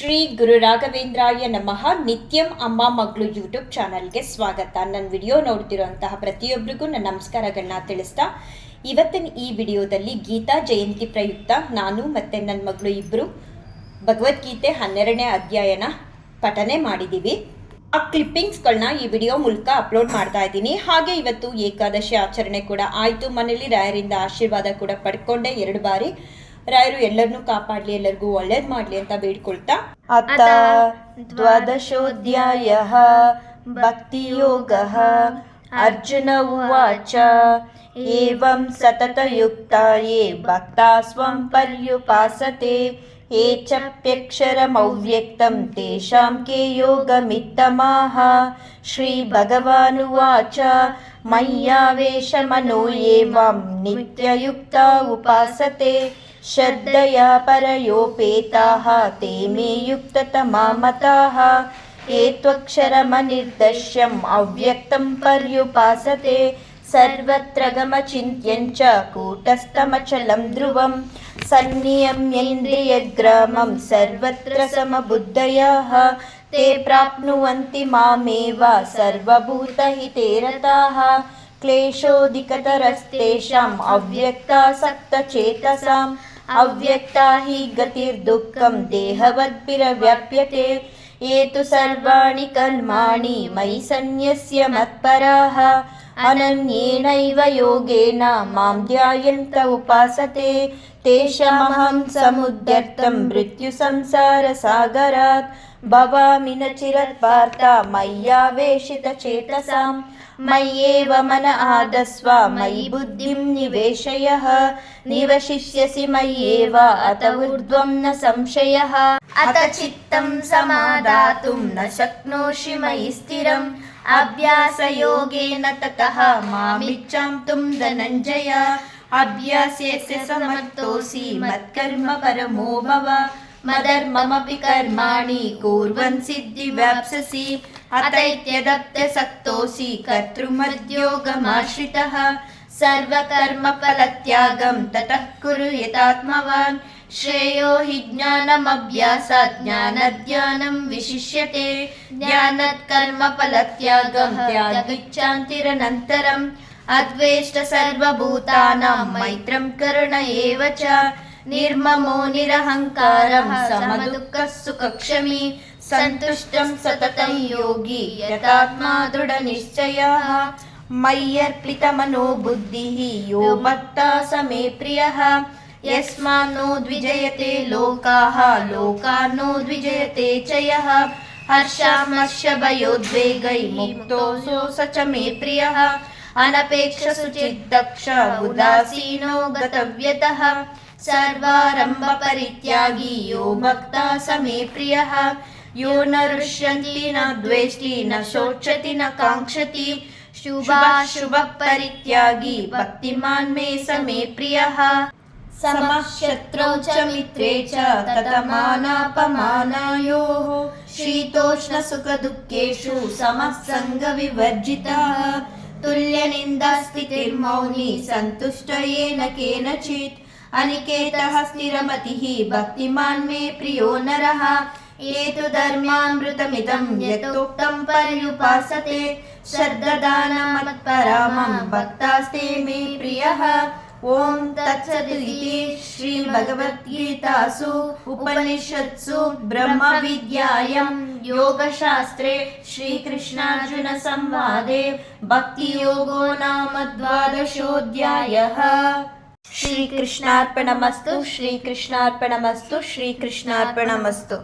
ಶ್ರೀ ಗುರು ರಾಘವೇಂದ್ರಾಯ ನಮಃ. ನಿತ್ಯಂ ಅಮ್ಮ ಮಗಳು ಯೂಟ್ಯೂಬ್ ಚಾನಲ್ಗೆ ಸ್ವಾಗತ. ನನ್ನ ವಿಡಿಯೋ ನೋಡ್ತಿರೋಂತಹ ಪ್ರತಿಯೊಬ್ಬರಿಗೂ ನನ್ನ ನಮಸ್ಕಾರಗಳನ್ನ ತಿಳಿಸ್ತಾ, ಇವತ್ತಿನ ಈ ವಿಡಿಯೋದಲ್ಲಿ ಗೀತಾ ಜಯಂತಿ ಪ್ರಯುಕ್ತ ನಾನು ಮತ್ತು ನನ್ನ ಮಗಳು ಇಬ್ಬರು ಭಗವದ್ಗೀತೆ ಹನ್ನೆರಡನೇ ಅಧ್ಯಾಯನ ಪಠನೆ ಮಾಡಿದ್ದೀವಿ ಆ ಕ್ಲಿಪ್ಪಿಂಗ್ಸ್ಗಳನ್ನ ಈ ವಿಡಿಯೋ ಮೂಲಕ ಅಪ್ಲೋಡ್ ಮಾಡ್ತಾ ಇದ್ದೀನಿ. ಹಾಗೆ ಇವತ್ತು ಏಕಾದಶಿ ಆಚರಣೆ ಕೂಡ ಆಯಿತು. ಮನೇಲಿ ರಾಯರಿಂದ ಆಶೀರ್ವಾದ ಕೂಡ ಪಡ್ಕೊಂಡೆ ಎರಡು ಬಾರಿ. ರಾಯರು ಎಲ್ಲರನ್ನೂ ಕಾಪಾಡಲಿ ಎಲ್ಲರಿಗೂ ಒಳ್ಳೇದು ಮಾಡಲಿ ಅಂತ ಬೇಡ್ಕೊಳ್ತಾ ಅತ ದ್ವಾದಶೋಧ್ಯಾಯ ಭಕ್ತಿಯೋಗ ಅರ್ಜುನ ಉವಾಚ ಏವಂ ಸತತಯುಕ್ತ ಯೇ ಭಕ್ತಾ ಸ್ವಂ ಪರ್ಯುಪಾಸತೆ ये चप्यक्षरमव्यक्तं तेषां के योगमित्तमाः श्रीभगवानुवाच मय्यावेशमनो ये वां नित्ययुक्ता उपासते श्रद्धया परयोपेताः ते मे युक्ततमा मताः। ये त्वक्षरमनिर्दश्यम् अव्यक्तं पर्युपासते। सर्वत्र गमचिन्त्यं च कूटस्थमचलं ध्रुवं सन्नियम्येन्द्रियग्रामं सर्वत्र समबुद्धयः। ते प्राप्नुवन्ति मामेव सर्वभूतहिते रताः। क्लेशोऽधिकतरस्तेषाम् अव्यक्तासक्तचेतसाम् अव्यक्ता हि गतिर्दुःखं देहवद्भिरव्याप्यते। ये तु सर्वाणि कर्माणि मयि सन्न्यस्य मत्पराः अनन्येनैव योगेन मां ध्यायन्त उपासते तेषामहं समुद्यर्थं मृत्युसंसारसागरात् भवामि न चिरत्पार्थ मय्यावेशितचेतसां मय्येव मन आदस्व मयि बुद्धिं निवेशयः निवशिष्यसि मय्येव अत ऊर्ध्वं न संशयः अत चित्तं समादातुं न शक्नोषि मयि स्थिरम्। अभ्यासयोगेन ततः मामिच्छां तुं धनञ्जय। अभ्यासेस्य समर्थोऽसि मत्कर्म परमो भव। मदर्ममपि कर्माणि कुर्वन् सिद्धिवाप्स्यसि अतैत्यदप्यसक्तोऽसि कर्तृमद्योगमाश्रितः सर्वकर्मफलत्यागं ततः कुरु यतात्मवान्। श्रेयो हि ज्ञानमभ्यासात् ज्ञानध्यानं विशिष्यते। ज्ञानात् कर्मफलत्यागं त्यागिच्छान्तिरनन्तरम् अद्वेष्ट सर्वभूतानां मैत्रं करुण एव च। निर्ममो निरहङ्कारं समदुःखः सुखक्षमी सन्तुष्टं सततं योगी यतात्मा दृढनिश्चयः मय्यर्पितमनो बुद्धिः यो भक्ता स मे प्रियः। यस्मान्नो द्विजयते लोकाः लोकान्नो द्विजयते च यः। हर्षामर्षभयोद्वेगैर्मुक्तो सो स च मे प्रियः। अनपेक्षसुचिद्दक्ष उदासीनो गतव्यतः। सर्वारम्भपरित्यागी यो भक्ता स मे प्रियः। यो न रुष्यन्ति न द्वेष्टि न शोचति न काङ्क्षति शुभाशुभपरित्यागी भक्तिमान् मे स मे प्रियः। समः शत्रौ च च शीतोष्णसुखदुःखेषु समः सङ्गविवर्जितः तुल्यनिन्दास्थितिर्मौनी सन्तुष्ट येन केनचित्। अनिकेतः स्थिरमतिः भक्तिमान् मे प्रियो नरः ये तु धर्मामृतमिदं यतोक्तं पर्युपासते श्रद्ददानमत्परामं भक्तास्ते मे प्रियः। ॐ तत्सदिति श्रीभगवद्गीतासु उपनिषत्सु ब्रह्मविद्यायां योगशास्त्रे श्रीकृष्णार्जुनसंवादे भक्तियोगो नाम द्वादशोऽध्यायः। श्रीकृष्णार्पणमस्तु श्रीकृष्णार्पणमस्तु श्रीकृष्णार्पणमस्तु